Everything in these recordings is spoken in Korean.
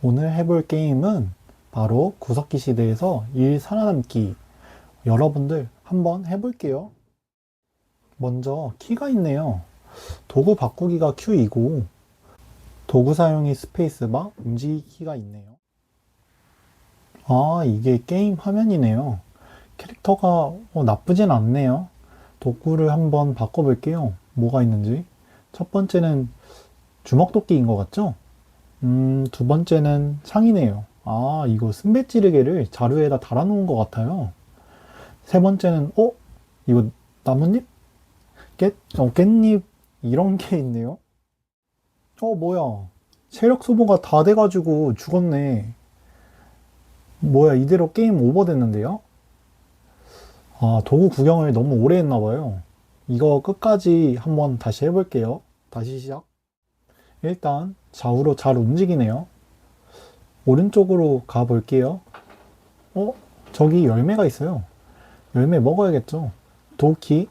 오늘 해볼 게임은 바로 구석기 시대에서 일 살아남기. 여러분들 한번 해볼게요. 먼저 키가 있네요. 도구 바꾸기가 Q2고 도구 사용이 스페이스바 움직이기가 있네요. 아, 이게 게임 화면이네요. 캐릭터가 어, 나쁘진 않네요. 도구를 한번 바꿔볼게요. 뭐가 있는지. 첫 번째는 주먹도끼인 것 같죠? 음, 두 번째는 창이네요. 아, 이거 쓴배 찌르개를 자루에다 달아놓은 것 같아요. 세 번째는, 어? 이거 나뭇잎? 깻, 어, 깻잎, 이런 게 있네요. 어, 뭐야. 체력 소모가 다 돼가지고 죽었네. 뭐야, 이대로 게임 오버 됐는데요? 아, 도구 구경을 너무 오래 했나봐요. 이거 끝까지 한번 다시 해볼게요. 다시 시작. 일단 좌우로 잘 움직이네요. 오른쪽으로 가볼게요. 어? 저기 열매가 있어요. 열매 먹어야겠죠? 도끼?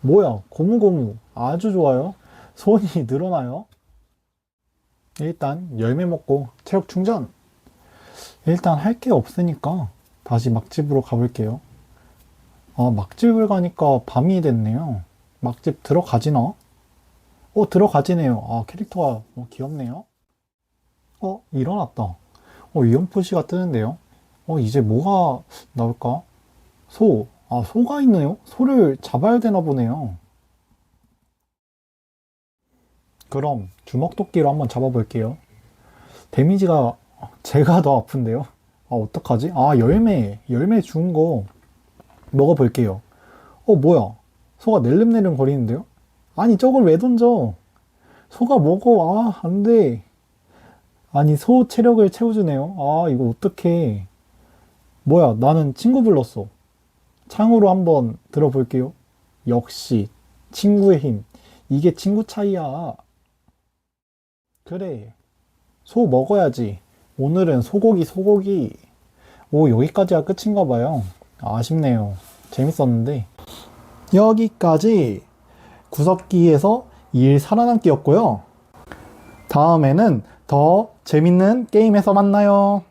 뭐야? 고무고무. 아주 좋아요. 손이 늘어나요. 일단 열매 먹고 체력 충전. 일단 할 게 없으니까 다시 막집으로 가볼게요. 아, 막집을 가니까 밤이 됐네요. 막집 들어가지나? 어, 들어가지네요. 아, 캐릭터가 어, 귀엽네요. 어, 일어났다. 어, 이연포시가 뜨는데요. 어, 이제 뭐가 나올까? 소. 아, 소가 있네요? 소를 잡아야 되나 보네요. 그럼 주먹도끼로 한번 잡아볼게요. 데미지가 제가 더 아픈데요? 아, 어떡하지? 아, 열매. 열매 주운 거 먹어볼게요. 어, 뭐야? 소가 낼름낼름 거리는데요? 아니, 저걸 왜 던져? 소가 먹어. 아, 안 돼. 아니, 소 체력을 채워주네요. 아, 이거 어떡해. 뭐야, 나는 친구 불렀어. 창으로 한번 들어볼게요. 역시, 친구의 힘. 이게 친구 차이야. 그래. 소 먹어야지. 오늘은 소고기, 소고기. 오, 여기까지가 끝인가 봐요. 아쉽네요. 재밌었는데. 여기까지 구석기에서 일 살아남기였고요. 다음에는 더 재밌는 게임에서 만나요.